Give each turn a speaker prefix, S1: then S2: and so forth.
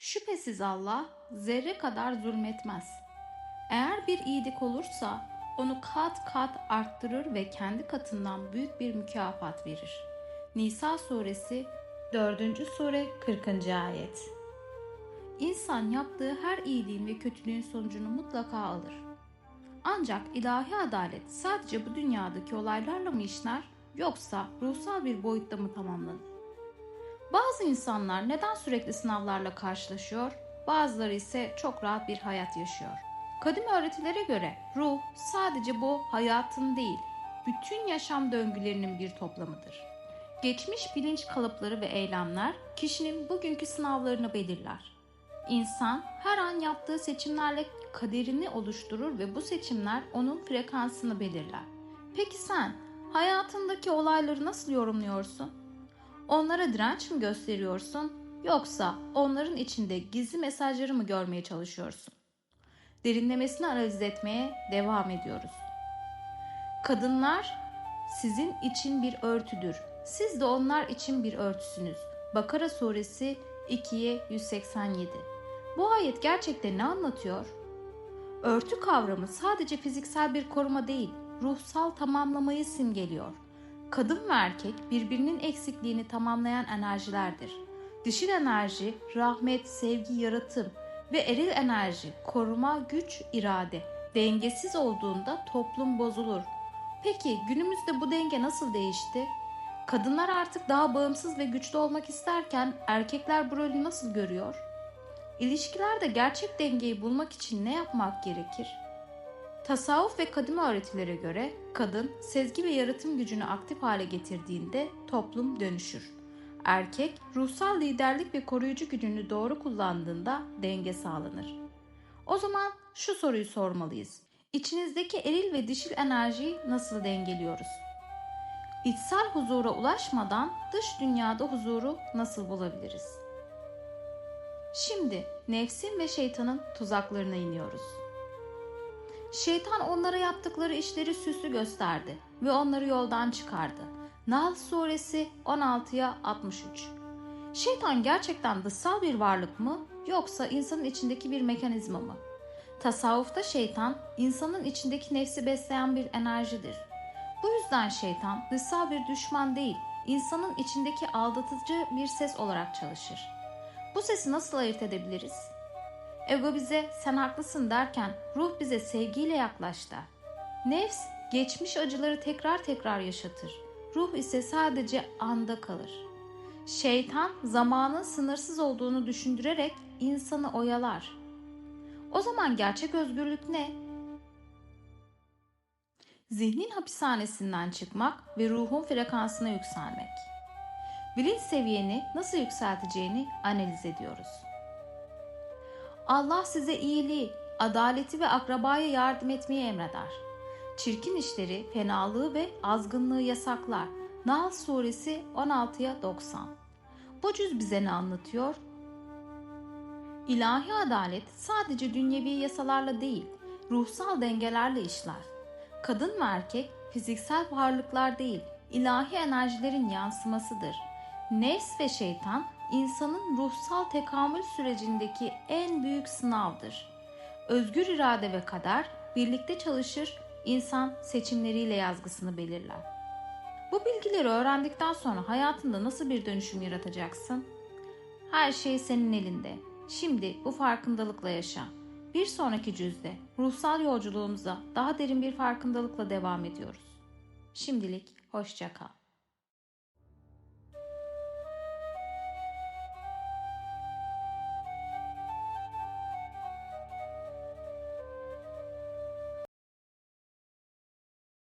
S1: Şüphesiz Allah zerre kadar zulmetmez. Eğer bir iyilik olursa onu kat kat arttırır ve kendi katından büyük bir mükafat verir. Nisa suresi 4. sure 40. ayet. İnsan yaptığı her iyiliğin ve kötülüğün sonucunu mutlaka alır. Ancak ilahi adalet sadece bu dünyadaki olaylarla mı işler yoksa ruhsal bir boyutta mı tamamlanır? Bazı insanlar neden sürekli sınavlarla karşılaşıyor, bazıları ise çok rahat bir hayat yaşıyor. Kadim öğretilere göre ruh sadece bu hayatın değil, bütün yaşam döngülerinin bir toplamıdır. Geçmiş bilinç kalıpları ve eylemler kişinin bugünkü sınavlarını belirler. İnsan her an yaptığı seçimlerle kaderini oluşturur ve bu seçimler onun frekansını belirler. Peki sen hayatındaki olayları nasıl yorumluyorsun? Onlara direnç mi gösteriyorsun yoksa onların içinde gizli mesajları mı görmeye çalışıyorsun? Derinlemesine analiz etmeye devam ediyoruz. Kadınlar sizin için bir örtüdür. Siz de onlar için bir örtüsünüz. Bakara suresi 2'ye 187. Bu ayet gerçekten ne anlatıyor? Örtü kavramı sadece fiziksel bir koruma değil, ruhsal tamamlamayı simgeliyor. Kadın ve erkek birbirinin eksikliğini tamamlayan enerjilerdir. Dişil enerji, rahmet, sevgi, yaratım ve eril enerji, koruma, güç, irade. Dengesiz olduğunda toplum bozulur. Peki günümüzde bu denge nasıl değişti? Kadınlar artık daha bağımsız ve güçlü olmak isterken erkekler bu rolü nasıl görüyor? İlişkilerde gerçek dengeyi bulmak için ne yapmak gerekir? Tasavvuf ve kadim öğretilere göre kadın sezgi ve yaratım gücünü aktif hale getirdiğinde toplum dönüşür. Erkek ruhsal liderlik ve koruyucu gücünü doğru kullandığında denge sağlanır. O zaman şu soruyu sormalıyız. İçinizdeki eril ve dişil enerjiyi nasıl dengeliyoruz? İçsel huzura ulaşmadan dış dünyada huzuru nasıl bulabiliriz? Şimdi nefsin ve şeytanın tuzaklarına iniyoruz. Şeytan onlara yaptıkları işleri süslü gösterdi ve onları yoldan çıkardı. Nahl suresi 16'ya 63. Şeytan gerçekten dışsal bir varlık mı yoksa insanın içindeki bir mekanizma mı? Tasavvufta şeytan insanın içindeki nefsi besleyen bir enerjidir. Bu yüzden şeytan dışsal bir düşman değil, insanın içindeki aldatıcı bir ses olarak çalışır. Bu sesi nasıl ayırt edebiliriz? Ego bize sen haklısın derken ruh bize sevgiyle yaklaştı. Nefs geçmiş acıları tekrar tekrar yaşatır. Ruh ise sadece anda kalır. Şeytan zamanın sınırsız olduğunu düşündürerek insanı oyalar. O zaman gerçek özgürlük ne? Zihnin hapishanesinden çıkmak ve ruhun frekansına yükselmek. Bilinç seviyeni nasıl yükselteceğini analiz ediyoruz. Allah size iyiliği, adaleti ve akrabaya yardım etmeyi emreder. Çirkin işleri, fenalığı ve azgınlığı yasaklar. Nahl suresi 16'ya 90. Bu cüz bize ne anlatıyor? İlahi adalet sadece dünyevi yasalarla değil, ruhsal dengelerle işler. Kadın ve erkek fiziksel varlıklar değil, ilahi enerjilerin yansımasıdır. Nefs ve şeytan insanın ruhsal tekamül sürecindeki en büyük sınavdır. Özgür irade ve kader birlikte çalışır, insan seçimleriyle yazgısını belirler. Bu bilgileri öğrendikten sonra hayatında nasıl bir dönüşüm yaratacaksın? Her şey senin elinde. Şimdi bu farkındalıkla yaşa. Bir sonraki cüzde ruhsal yolculuğumuza daha derin bir farkındalıkla devam ediyoruz. Şimdilik hoşça kal.